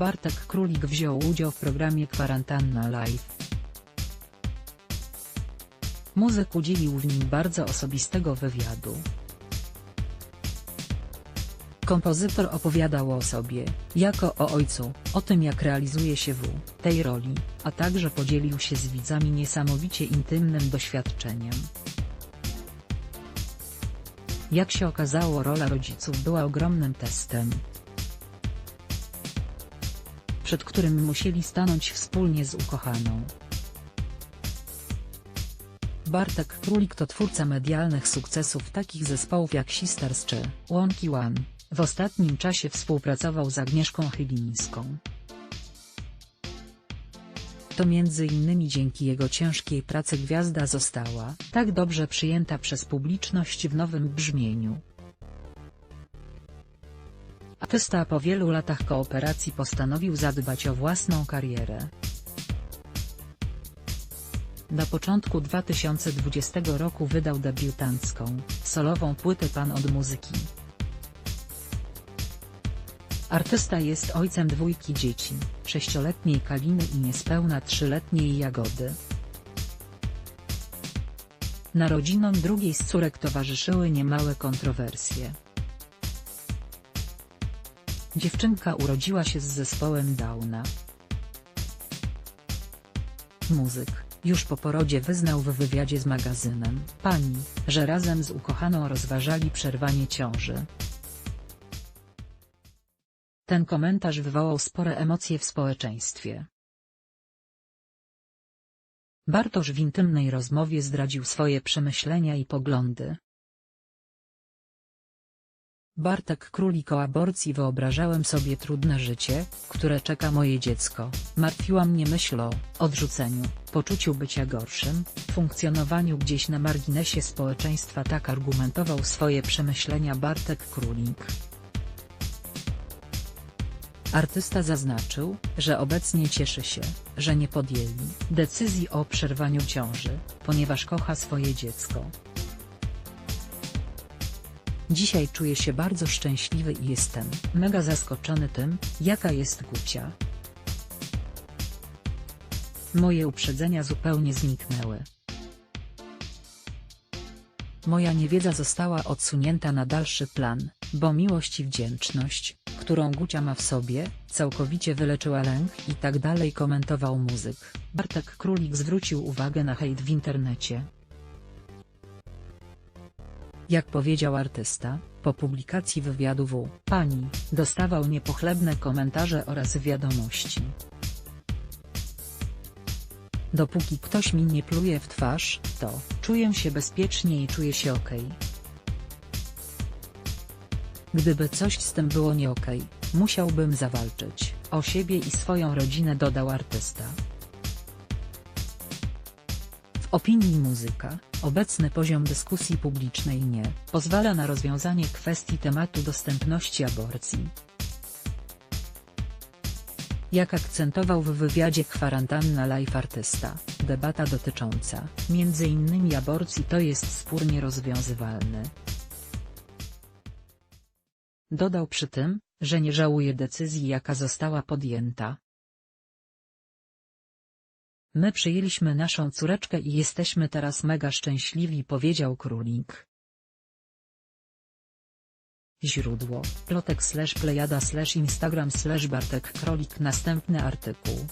Bartek Królik wziął udział w programie Kwarantanna Live. Muzyk udzielił w nim bardzo osobistego wywiadu. Kompozytor opowiadał o sobie, jako o ojcu, o tym jak realizuje się w tej roli, a także podzielił się z widzami niesamowicie intymnym doświadczeniem. Jak się okazało rola rodziców była ogromnym testem, przed którym musieli stanąć wspólnie z ukochaną. Bartek Królik to twórca medialnych sukcesów takich zespołów jak Sisters czy Łąki One. W ostatnim czasie współpracował z Agnieszką Chylińską. To między innymi dzięki jego ciężkiej pracy gwiazda została tak dobrze przyjęta przez publiczność w nowym brzmieniu. Artysta po wielu latach kooperacji postanowił zadbać o własną karierę. Na początku 2020 roku wydał debiutancką, solową płytę Pan od muzyki. Artysta jest ojcem dwójki dzieci, sześcioletniej Kaliny i niespełna trzyletniej Jagody. Narodzinom drugiej z córek towarzyszyły niemałe kontrowersje. Dziewczynka urodziła się z zespołem Downa. Muzyk, już po porodzie wyznał w wywiadzie z magazynem Pani, że razem z ukochaną rozważali przerwanie ciąży. Ten komentarz wywołał spore emocje w społeczeństwie. Bartosz w intymnej rozmowie zdradził swoje przemyślenia i poglądy. Bartek Królik o aborcji wyobrażałem sobie trudne życie, które czeka moje dziecko, martwiła mnie myśl o odrzuceniu, poczuciu bycia gorszym, funkcjonowaniu gdzieś na marginesie społeczeństwa tak argumentował swoje przemyślenia Bartek Królik. Artysta zaznaczył, że obecnie cieszy się, że nie podjęli decyzji o przerwaniu ciąży, ponieważ kocha swoje dziecko. Dzisiaj czuję się bardzo szczęśliwy i jestem mega zaskoczony tym, jaka jest Gucia. Moje uprzedzenia zupełnie zniknęły. Moja niewiedza została odsunięta na dalszy plan, bo miłość i wdzięczność, którą Gucia ma w sobie, całkowicie wyleczyła lęk i tak dalej komentował muzyk. Bartek Królik zwrócił uwagę na hejt w internecie. Jak powiedział artysta, po publikacji wywiadu w Pani, dostawał niepochlebne komentarze oraz wiadomości. Dopóki ktoś mi nie pluje w twarz, to czuję się bezpiecznie i czuję się ok. Gdyby coś z tym było nie okej, musiałbym zawalczyć o siebie i swoją rodzinę dodał artysta. Opinii muzyka, obecny poziom dyskusji publicznej nie pozwala na rozwiązanie kwestii tematu dostępności aborcji. Jak akcentował w wywiadzie Kwarantanna Live artysta, debata dotycząca, innymi aborcji to jest spór nierozwiązywalny. Dodał przy tym, że nie żałuje decyzji jaka została podjęta. My przyjęliśmy naszą córeczkę i jesteśmy teraz mega szczęśliwi powiedział Królik. Źródło, plotek slash plejada slash instagram slash bartek królik Następny artykuł.